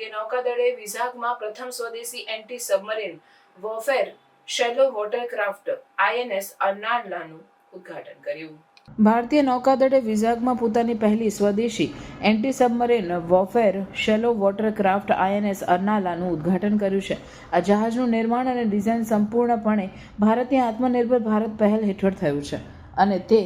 ભારતીય નૌકાદળે વિઝાગમાં પ્રથમ સ્વદેશી anti submarine warfare shallow watercraft INS અર્નાડલાનું ઉદ્ઘાટન કર્યું. ભારતીય નૌકાદળે વિઝાગમાં પોતાની પહેલી સ્વદેશી anti submarine warfare shallow watercraft INS અર્નાલાનું ઉદ્ઘાટન કર્યું છે. આ જહાજનું નિર્માણ અને ડિઝાઇન સંપૂર્ણપણે ભારતીય આત્મનિર્ભર ભારત પહેલ હેઠળ થયું છે અને તે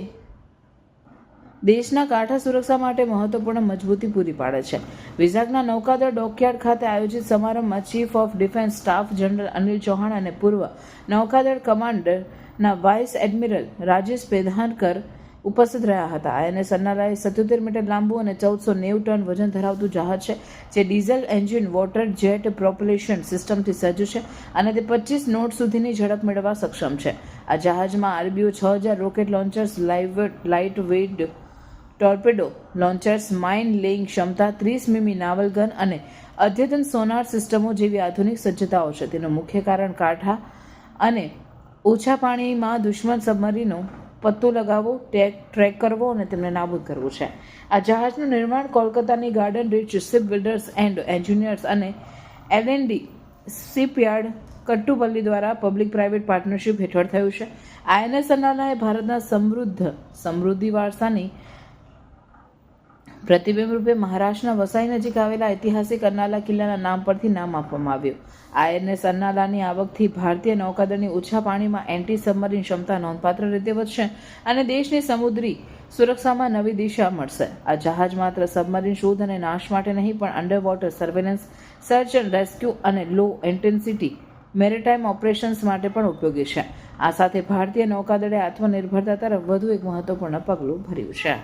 દેશના કાંઠા સુરક્ષા માટે મહત્વપૂર્ણ મજબૂતી પૂરી પાડે છે. વિઝાગના નૌકાદળ ડોકયાર્ડ ખાતે આયોજિત સમારંભમાં chief of defence staff general Anil Chauhan અને પૂર્વ નૌકાદળ કમાન્ડરના વાઇસ એડમિરલ રાજેશ પેધાનકર ઉપસ્થિત રહ્યા હતા. આઈએનએસ અન્નાલાએ સત્યોતેર મીટર લાંબુ અને ચૌદસો નેવું ટન વજન ધરાવતું જહાજ છે, જે diesel engine, water jet propulsion સિસ્ટમથી સજ્જ છે અને તે પચીસ નોટ સુધીની ઝડપ મેળવવા સક્ષમ છે. આ જહાજમાં આરબીઓ છ હજાર rocket launchers, live light weight torpedo launchers mine laying ક્ષમતા, ત્રીસ મીમી નાવલ ગન અને અદ્યતન સોનાર સિસ્ટમો જેવી આધુનિક સજ્જતાઓ છે. તેનું મુખ્ય કારણ કાંઠા અને ઓછા પાણીમાં દુશ્મન સબમરીનો પત્તો લગાવવો, ટેક, ટ્રેક કરવો અને તેમને નાબૂદ કરવું છે. આ જહાજનું નિર્માણ કોલકાતાની garden reach ship builders and engineers અને એલએનડી શિપયાર્ડ કટ્ટુપલ્લી દ્વારા પબ્લિક પ્રાઇવેટ પાર્ટનરશિપ હેઠળ થયું છે. આઈએનએસ અનાલાએ ભારતના સમૃદ્ધ, સમૃદ્ધિ વારસાની પ્રતિબિંબ રૂપે મહારાષ્ટ્રના વસાઈ નજીક આવેલા ઐતિહાસિક અરનાલા કિલ્લાના નામ પરથી નામ આપવામાં આવ્યું. આઈએનએસ અરનાલાની આવકથી ભારતીય નૌકાદળની ઓછા પાણીમાં એન્ટી સબમરીન ક્ષમતા નોંધપાત્ર રીતે વધશે અને દેશની સમુદ્રી સુરક્ષામાં નવી દિશા મળશે. આ જહાજ માત્ર સબમરીન શોધ અને નાશ માટે નહીં, પણ underwater surveillance search and rescue અને લો ઇન્ટેન્સિટી મેરીટાઈમ ઓપરેશન્સ માટે પણ ઉપયોગી છે. આ સાથે ભારતીય નૌકાદળે આત્મનિર્ભરતા તરફ વધુ એક મહત્વપૂર્ણ પગલું ભર્યું છે.